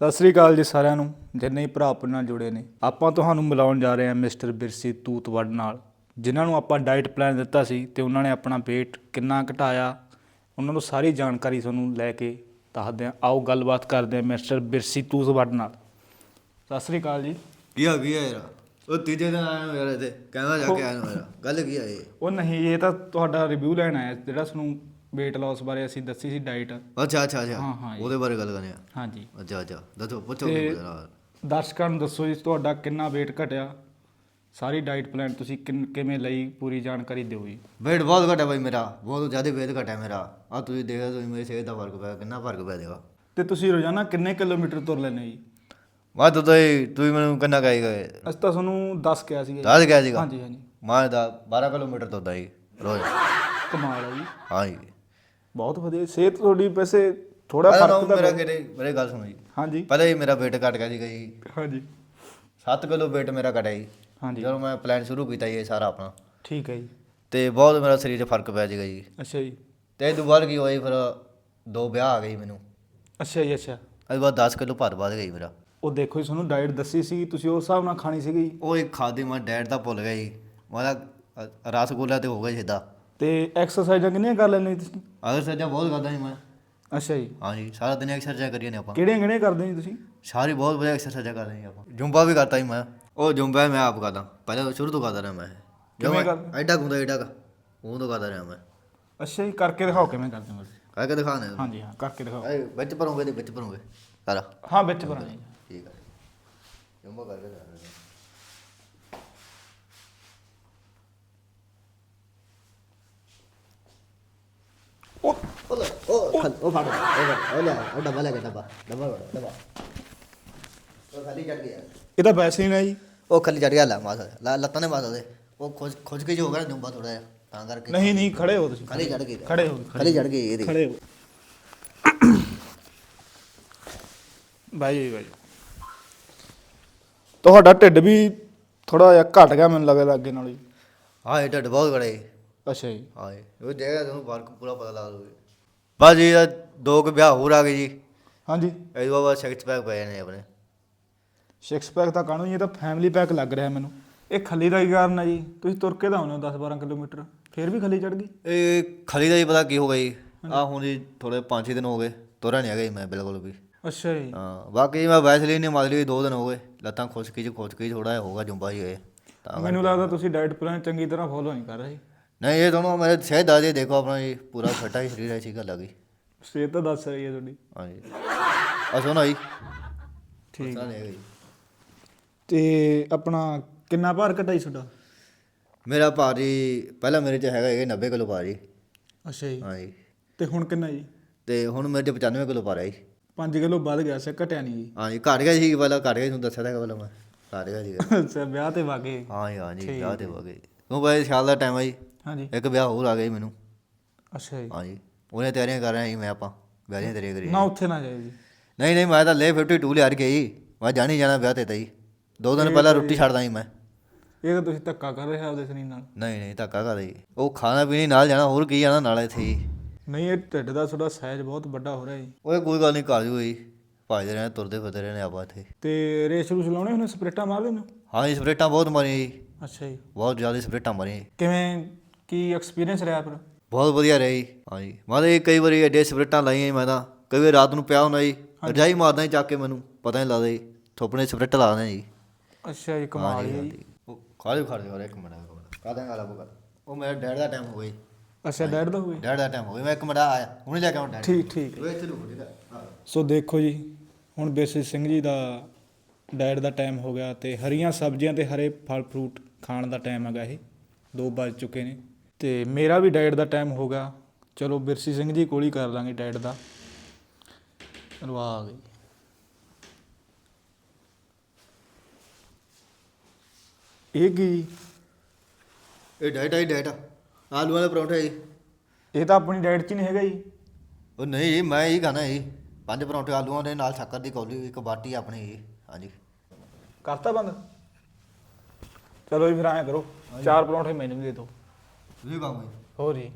ਸਤਿ ਸ੍ਰੀ ਅਕਾਲ ਜੀ ਸਾਰਿਆਂ ਨੂੰ ਜਿੰਨੇ ਹੀ ਭਰਾ ਆਪਣੇ ਨਾਲ ਜੁੜੇ ਨੇ। ਆਪਾਂ ਤੁਹਾਨੂੰ ਮਿਲਾਉਣ ਜਾ ਰਹੇ ਹਾਂ ਮਿਸਟਰ ਬਿਰਸੀ ਤੂਤਵੜ ਨਾਲ ਜਿਨ੍ਹਾਂ ਨੂੰ ਆਪਾਂ ਡਾਈਟ ਪਲਾਨ ਦਿੱਤਾ ਸੀ ਤੇ ਉਹਨਾਂ ਨੇ ਆਪਣਾ weight ਕਿੰਨਾ ਘਟਾਇਆ ਉਹਨਾਂ ਨੂੰ ਸਾਰੀ ਜਾਣਕਾਰੀ ਤੁਹਾਨੂੰ ਲੈ ਕੇ ਦੱਸਦੇ ਹਾਂ। ਆਓ ਗੱਲਬਾਤ ਕਰਦੇ ਹਾਂ ਮਿਸਟਰ ਬਿਰਸੀ ਤੂਤਵੜ ਨਾਲ। ਸਤਿ ਸ੍ਰੀ ਅਕਾਲ ਜੀ। ਕੀ ਆ ਕੀ ਆ? ਯਾਰ ਉਹ ਤੀਜੇ ਦਿਨ ਆਇਆ ਮੇਰਾ ਇੱਥੇ ਕਹਿੰਦਾ ਜਾ ਕੇ ਆਇਆ ਮੇਰਾ ਗੱਲ ਕੀ ਆ ਇਹ? ਉਹ ਨਹੀਂ ਇਹ ਤਾਂ ਤੁਹਾਡਾ ਰਿਵਿਊ ਲੈਣ ਆਇਆ ਜਿਹੜਾ ਤੁਹਾਨੂੰ weight loss ਬਾਰੇ ਅਸੀਂ ਦੱਸੀ ਸੀ ਡਾਈਟ ਅੱਛਾ ਅੱਛਾ ਅੱਛਾ। ਹਾਂ, ਹਾਂ, ਉਹਦੇ ਬਾਰੇ ਗੱਲ ਕਰਨੀ ਆ। ਹਾਂਜੀ। ਅੱਛਾ ਅੱਛਾ। ਦੱਸੋ ਪੁੱਛੋ ਤੇ ਕੀ ਪੁੱਛਣਾ ਦਰਸ਼ਕਾਂ ਨੂੰ ਦੱਸੋ ਜੀ ਤੁਹਾਡਾ ਕਿੰਨਾ weight ਘਟਿਆ? ਸਾਰੀ ਡਾਈਟ ਪਲਾਨ ਤੁਸੀਂ ਕਿੰਨ- ਕਿਵੇਂ ਲਈ? ਪੂਰੀ ਜਾਣਕਾਰੀ ਦਿਓ ਜੀ। weight ਬਹੁਤ ਘਟਿਆ ਬਾਈ ਮੇਰਾ। ਬਹੁਤ ਜ਼ਿਆਦਾ weight ਘਟਿਆ ਮੇਰਾ। ਆ ਤੁਸੀਂ ਦੇਖੋ ਤੁਸੀਂ ਮੇਰੇ ਸਿਹਤ ਦਾ ਫ਼ਰਕ ਪਿਆ ਕਿੰਨਾ ਫ਼ਰਕ ਪਿਆ ਦੇਗਾ ਤੇ ਤੁਸੀਂ ਰੋਜ਼ਾਨਾ ਕਿੰਨੇ ਕਿਲੋਮੀਟਰ ਤੁਰ ਲੈਂਦੇ ਜੀ? ਮੈਂ ਤਾਂ ਤੁਸੀਂ ਤੁਸੀਂ ਮੈਨੂੰ ਕਿੰਨਾ ਕਹੀ ਗਏ? ਅਸੀਂ ਤਾਂ ਤੁਹਾਨੂੰ ਦੱਸ ਕਿਹਾ ਸੀਗਾ ਜੀ। ਦੱਸ ਗਿਆ ਸੀਗਾ? ਹਾਂਜੀ ਹਾਂਜੀ। ਮੈਂ ਦਾ 12 ਕਿਲੋਮੀਟਰ ਤੁਰਦਾ ਜੀ ਰੋਜ਼। ਕਮਾਲ ਹੈ ਜੀ। ਹਾਂ ਜੀ ਬਹੁਤ ਵਧੀਆ ਸਿਹਤ ਤੁਹਾਡੀ ਵੈਸੇ ਥੋੜਾ ਫ਼ਰਕ ਤਾਂ ਮੇਰਾ ਕਿਤੇ ਮੇਰੇ ਗੱਲ ਸੁਣੋ ਜੀ। ਹਾਂਜੀ। ਪਹਿਲਾਂ ਹੀ ਮੇਰਾ weight ਘਟ ਗਿਆ ਸੀਗਾ ਜੀ। ਹਾਂਜੀ। 7 ਕਿਲੋ weight ਮੇਰਾ ਘਟਿਆ ਜੀ। ਹਾਂਜੀ। ਜਦੋਂ ਮੈਂ ਪਲਾਨ ਸ਼ੁਰੂ ਕੀਤਾ ਜੀ ਇਹ ਸਾਰਾ ਆਪਣਾ। ਠੀਕ ਹੈ ਜੀ। ਤੇ ਬਹੁਤ ਮੇਰਾ ਸਰੀਰ 'ਚ ਫ਼ਰਕ ਪਿਆ ਸੀਗਾ ਜੀ। ਅੱਛਾ ਜੀ। ਤੇ ਇਹ ਬਾਅਦ ਕੀ ਹੋਇਆ ਜੀ, ਫਿਰ ਦੋ ਵਿਆਹ ਆ ਗਏ ਜੀ ਮੈਨੂੰ। ਅੱਛਾ ਜੀ ਅੱਛਾ। ਇਹ ਬਾਅਦ 10 ਕਿਲੋ ਭਾਰ ਵੱਧ ਗਈ ਮੇਰਾ। ਉਹ ਦੇਖੋ ਜੀ ਤੁਹਾਨੂੰ ਡਾਈਟ ਦੱਸੀ ਸੀ ਤੁਸੀਂ ਉਸ ਹਿਸਾਬ ਨਾਲ ਖਾਣੀ ਸੀਗੀ। ਉਹ ਇੱਕ ਖਾਦੀ ਮੈਂ ਡੈਡ ਦਾ ਭੁੱਲ ਗਿਆ ਜੀ। ਮਾਦਾ ਰਸਗੁੱਲਾ ਤੇ ਹੋ ਗਿਆ ਸਿੱਧਾ। ਤੇ ਐਕਸਰਸਾਈਜ਼ਾਂ ਕਿੰਨੀਆਂ ਕਰ ਲੈਂਦੇ ਜੀ ਤੁਸੀਂ? ਅਗਰ ਸੱਜਾ ਬਹੁਤ ਕਰਦਾ ਜੀ ਮੈਂ। ਅੱਛਾ ਜੀ। ਹਾਂਜੀ ਸਾਰਾ ਦਿਨ ਐਕਸਰਸਾਈਜ਼ ਕਰੀਏ ਨੇ ਆਪਾਂ। ਕਿਹੜੀਆਂ ਕਿਹੜੀਆਂ ਕਰਦੇ ਜੀ ਤੁਸੀਂ? ਸਾਰੀ ਬਹੁਤ ਵਧੀਆ ਐਕਸਰਸਾਈਜ਼ ਕਰਦੇ ਜੀ ਆਪਾਂ। ਜੁੰਬਾ ਵੀ ਕਰਤਾ ਜੀ ਮੈਂ। ਉਹ ਜੁੰਬਾ ਮੈਂ ਆਪ ਕਰਦਾ। ਪਹਿਲਾਂ ਸ਼ੁਰੂ ਤੋਂ ਕਰਦਾ ਰਿਹਾ ਮੈਂ। ਕਿਵੇਂ ਕਰਦਾ? ਐਡਾ ਗੁੰਦਾ ਐਡਾ ਕੁ, ਉਹ ਤੋਂ ਕਰਦਾ ਰਿਹਾ ਮੈਂ। ਅੱਛਾ ਜੀ ਕਰਕੇ ਦਿਖਾਓ ਕਿਵੇਂ ਕਰਦੇ ਹੋ ਤੁਸੀਂ? ਕਹਿ ਕੇ ਦਿਖਾਣੇ ਹਾਂਜੀ ਹਾਂ ਕਰਕੇ ਦਿਖਾਓ। ਵਿੱਚ ਭਰੋਂਗੇ ਤੇ ਵਿੱਚ ਭਰੋਂਗੇ। ਸਾਰਾ ਹਾਂ ਵਿੱਚ ਭਰਾਂ ਜੀ ਠੀਕ ਹੈ ਜੁੰਬਾ ਕਰਕੇ ਦਿਖਾਉਂਦੇ ਹਾਂ। ਉਹ ਉਹ ਲੈ, ਉਹ ਖਲ ਉਹ ਫੜ ਉਹ ਫੜ, ਉਹ ਲੈ ਉਹ ਡੱਬਾ ਲੈ ਕੇ ਡੱਬਾ ਡੱਬਾ ਫੜ ਡੱਬਾ ਉਹ ਖਾਲੀ ਚੜ ਗਿਆ ਇਹ ਤਾਂ ਵੈਸੇ ਹੀ ਨਾ ਜੀ ਉਹ ਖਾਲੀ ਚੜ ਗਿਆ ਲੈ ਮਾਸਾ ਲੈ ਲੱਤਾਂ ਨੇ ਮਾਸਾ ਦੇ ਉਹ ਖੁਸ਼ ਖੁਸ਼ ਕੇ ਜੋ ਹੋ ਗਿਆ ਜੁੰਬਾ ਥੋੜਾ ਜਿਹਾ ਤਾਂ ਕਰਕੇ ਨਹੀਂ ਨਹੀਂ ਖੜੇ ਹੋ ਤੁਸੀਂ ਖਾਲੀ ਚੜ ਗਈ ਖੜੇ ਹੋ ਖਾਲੀ ਚੜ ਗਈ ਇਹਦੀ ਖੜੇ ਹੋ ਬਾਈ ਬਾਈ ਤੁਹਾਡਾ ਢਿੱਡ ਵੀ ਥੋੜਾ ਜਿਹਾ ਘਟ ਗਿਆ ਮੈਨੂੰ ਲੱਗਦਾ ਅੱਗੇ ਨਾਲੋਂ ਜੀ ਹਾਂ ਇਹ ਢਿੱਡ ਬਹੁਤ ਬੜਾ ਹੈ ਅੱਛਾ ਜੀ ਹਾਂ ਇਹ ਉਹ ਜਗ੍ਹਾ ਤੁਹਾਨੂੰ ਫ਼ਰਕ ਪੂਰਾ ਪਤਾ ਲੱਗ ਲੂਗਾ ਬਸ ਜੀ ਦੋ ਕੁ ਵਿਆਹ ਹੋਰ ਆ ਗਏ ਜੀ। ਹਾਂਜੀ। ਇਹ ਤੋਂ ਬਾਅਦ ਸਿਕਸ ਪੈਕ ਪਏ ਨੇ ਆਪਣੇ। ਸਿਕਸ ਪੈਕ ਤਾਂ ਜੀ ਇਹ ਤਾਂ ਫੈਮਿਲੀ ਪੈਕ ਲੱਗ ਰਿਹਾ ਮੈਨੂੰ। ਇਹ ਖੱਲੀ ਦਾ ਕੀ ਕਾਰਨ ਹੈ ਜੀ? ਤੁਸੀਂ ਤੁਰ ਕੇ ਤਾਂ ਆਉਂਦੇ ਹੋ 10 12 ਕਿਲੋਮੀਟਰ। ਫੇਰ ਵੀ ਖੱਲੀ ਚੜ ਗਈ? ਇਹ ਖਲੀ ਦਾ ਹੀ ਪਤਾ ਕੀ ਹੋ ਗਿਆ ਜੀ। ਆ ਹੁਣ ਜੀ ਥੋੜੇ 5-6 ਦਿਨ ਹੋ ਗਏ ਤੁਰਿਆ ਨਹੀਂ ਹੈਗਾ ਜੀ ਮੈਂ ਬਿਲਕੁਲ ਵੀ। ਅੱਛਾ ਜੀ। ਹਾਂ ਬਾਕੀ ਮੈਂ ਵੈਸਲੀਨ ਨੇ ਮਦਲੀ ਵੀ ਦੋ ਦਿਨ ਹੋ ਗਏ ਲੱਤਾਂ ਖੁਸ਼ਕੀ ਚ ਖੁਸ਼ਕੀ ਥੋੜਾ ਹੋਗਾ ਜੁੰਬਾ ਹੀ ਹੋਏ ਤਾਂ ਮੈਨੂੰ ਲੱਗਦਾ ਤੁਸੀਂ ਡਾਈਟ ਪਲਾਨ ਚੰਗੀ ਤਰ੍ਹਾਂ ਫੋਲੋ ਨਹੀਂ ਕਰ ਰਹੇ। ਨਹੀਂ ਇਹ ਦੋਨੋਂ ਮੇਰੇ ਸਿਹਤ ਦਾ ਜੀ ਦੇਖੋ ਆਪਣਾ ਜੀ ਪੂਰਾ ਫਟਾ ਹੀ ਸਰੀਰ ਐਸੀ ਗੱਲ ਲੱਗੀ ਸਿਹਤ ਤਾਂ ਦੱਸ ਰਹੀ ਹੈ ਤੁਹਾਡੀ। ਹਾਂਜੀ। ਆ ਸੁਣੋ ਜੀ। ਠੀਕ ਨਹੀਂ ਹੈਗਾ ਜੀ। ਤੇ ਆਪਣਾ ਕਿੰਨਾ ਭਾਰ ਘਟਾਈ ਤੁਹਾਡਾ? ਮੇਰਾ ਭਾਰੀ ਪਹਿਲਾਂ ਮੇਰੇ ਚ ਹੈਗਾ ਇਹ 90 ਕਿਲੋ ਭਾਰੀ ਅੱਛਾ ਜੀ। ਹਾਂਜੀ। ਤੇ ਹੁਣ ਕਿੰਨਾ ਜੀ? ਤੇ ਹੁਣ ਮੇਰੇ ਚ 95 ਕਿਲੋ ਭਾਰਾ ਜੀ। 5 ਕਿਲੋ ਵੱਧ ਗਿਆ ਸੀ ਘਟਿਆ ਨਹੀਂ ਜੀ। ਹਾਂਜੀ ਘਟ ਗਿਆ ਸੀ ਪਹਿਲਾਂ ਘਟ ਗਿਆ ਸੀ, ਤੁਹਾਨੂੰ ਦੱਸਿਆ ਤਾਂ ਹੈਗਾ ਪਹਿਲਾਂ ਮੈਂ। ਘਟ ਗਿਆ ਸੀਗਾ ਅੱਛਾ ਵਿਆਹ ਤੇ ਵਾਗੇ। ਹਾਂਜੀ ਹਾਂਜੀ ਵਿਆਹ ਤੇ ਹੋ। ਗਏ ਉਹ ਬਾਈ ਸਾਲ ਦਾ ਟਾਈਮ ਆ ਜੀ। ਹਾਂਜੀ। ਇੱਕ ਵਿਆਹ ਹੋਰ ਆ ਗਿਆ ਜੀ ਮੈਨੂੰ। ਅੱਛਾ ਜੀ। ਹਾਂਜੀ। ਉਹਨੇ ਤਿਆਰੀਆਂ ਕਰ ਰਿਹਾ ਸੀ ਮੈਂ ਆਪਾਂ। ਵਿਆਹ ਦੀਆਂ ਤਿਆਰੀਆਂ ਕਰੀ ਨਾ ਉੱਥੇ ਨਾ ਜਾਏ ਜੀ। ਨਹੀਂ ਨਹੀਂ ਮੈਂ ਤਾਂ ਲੈ 52 ਲਿਆਰ ਕੇ ਜੀ। ਮੈਂ ਜਾਣੀ ਜਾਣਾ ਵਿਆਹ ਤੇ ਤਾਂ ਜੀ। ਦੋ ਦਿਨ ਪਹਿਲਾਂ ਰੋਟੀ ਛੱਡਦਾ ਸੀ ਮੈਂ। ਇਹ ਤਾਂ ਤੁਸੀਂ ਧੱਕਾ ਕਰ ਰਹੇ ਹੋ ਆਪਦੇ ਸਰੀਰ ਨਾਲ। ਨਹੀਂ ਨਹੀਂ ਧੱਕਾ ਕਰ ਜੀ। ਉਹ ਖਾਣਾ ਪੀਣੀ ਨਾਲ ਜਾਣਾ ਹੋਰ ਕੀ ਜਾਣਾ ਨਾਲ ਇੱਥੇ ਹੀ ਨਹੀਂ ਇਹ ਢਿੱਡ ਦਾ ਤੁਹਾਡਾ ਸਾਈਜ਼ ਬਹੁਤ ਵੱਡਾ ਹੋ ਰਿਹਾ ਜੀ। ਓਏ ਕੋਈ ਗੱਲ ਨਹੀਂ ਕਰ ਜੂ ਜੀ। ਭਜਦੇ ਰਹਿਣਾ ਤੁਰਦੇ ਫਿਰਦੇ ਰਹਿਣੇ ਆਪਾਂ ਇੱਥੇ। ਤੇ ਰੇਸ ਰੂਸ ਲਾਉਣੇ ਉਹਨੇ ਸਪਰੇਟਾਂ ਮਾਰ ਲੈਂਦੇ ਹੋ? ਜੀ ਸਪਰੇਟਾਂ ਬਹੁਤ ਮਾਰੀਆਂ ਜੀ। ਅੱਛਾ ਜੀ। ਬਹੁਤ ਜ਼ਿਆਦਾ ਸਪਰੇਟਾਂ ਮਾਰੀਆਂ ਜੀ। ਕਿਵੇਂ ਕੀ ਐਕਸਪੀਰੀਅੰਸ ਰਿਹਾ ਫਿਰ? ਬਹੁਤ ਵਧੀਆ ਰਿਹਾ ਜੀ। ਹਾਂ ਜੀ ਮੈਂ ਤਾਂ ਇਹ ਕਈ ਵਾਰੀ ਐਡੇ ਸਪਰੇਟਾਂ ਲਾਈਆਂ ਜੀ ਮੈਂ ਤਾਂ। ਕਈ ਵਾਰੀ ਰਾਤ ਨੂੰ ਪਿਆ ਹੁੰਦਾ ਜੀ। ਰਜਾਈ ਮਾਰਦਾ ਜੀ ਚੱਕ ਕੇ ਮੈਨੂੰ। ਪਤਾ ਨਹੀਂ ਲੱਗਦਾ ਜੀ। ਥੋਪਣੇ ਸਪਰੇਟ ਲਾ ਦਿੰਦੇ ਜੀ। ਅੱਛਾ ਜੀ ਕਮਾਲ ਹੈ ਜੀ। ਉਹ ਖਾ ਲਿਓ ਖਾ ਲਿਓ। ਇੱਕ ਮਿੰਟ ਕਾਹਦਾ ਗੱਲ ਆ ਉਹ ਮੇਰਾ ਡੈਡ ਦਾ ਟਾਈਮ ਹੋ ਗਿਆ ਜੀ। ਅੱਛਾ ਡੈਡ ਦਾ ਹੋਵੇ ਡੈਡ ਦਾ ਟਾਈਮ ਹੋ ਗਿਆ। ਮੈਂ ਇੱਕ ਮਿੰਟ ਆਇਆ। ਹੁਣੇ ਲੈ ਕੇ ਆਉਂ ਡੈਡ ਠੀਕ ਠੀਕ। ਉਹ ਇੱਥੇ ਰੁਕ ਜਾ ਸੋ ਦੇਖੋ ਜੀ ਹੁਣ ਬੇਸੀ ਸਿੰਘ ਜੀ ਦਾ ਡਾਈਟ ਦਾ ਟਾਈਮ ਹੋ ਗਿਆ ਤੇ ਹਰੀਆਂ ਸਬਜ਼ੀਆਂ ਤੇ ਹਰੇ ਫਲ ਫਰੂਟ ਖਾਣ ਦਾ ਟਾਈਮ ਹੈਗਾ ਇਹ। ਦੋ ਵੱਜ ਚੁੱਕੇ ਨੇ। ਤੇ ਮੇਰਾ ਵੀ ਡਾਈਟ ਦਾ ਟਾਈਮ ਹੋ ਗਿਆ। ਚਲੋ ਬਿਰਸੀ ਸਿੰਘ ਜੀ ਕੋਲ ਹੀ ਕਰ ਲਾਂਗੇ ਡਾਈਟ ਦਾ। ਚਲੋ ਆ ਗਈ। ਇਹ ਕੀ? ਇਹ ਡੈਡ ਆਈ ਡੈਡ ਆਲੂ ਵਾਲੇ ਪਰੌਂਠੇ ਜੀ। ਇਹ ਤਾਂ ਆਪਣੀ ਡਾਈਟ 'ਚ ਹੀ ਨਹੀਂ ਹੈਗਾ ਜੀ। ਉਹ ਨਹੀਂ ਜੀ ਮੈਂ ਹੀ ਖਾਣਾ ਜੀ। ਪੰਜ ਪਰੌਂਠੇ ਆਲੂਆਂ ਦੇ ਨਾਲ ਸ਼ੱਕਰ ਦੀ ਕੌਲੀ ਇੱਕ ਬਾਟੀ ਆਪਣੀ ਜੀ। ਹਾਂਜੀ। ਕਰਤਾ ਬੰਦ? ਚਲੋ ਜੀ ਫਿਰ ਐਂ ਕਰੋ। ਚਾਰ ਪਰੌਂਠੇ ਮੈਨੂੰ ਵੀ ਦੇ ਦਿਓ। ਤੁਸੀਂ ਖਾਓਗੇ ਹੋਰ ਜੀ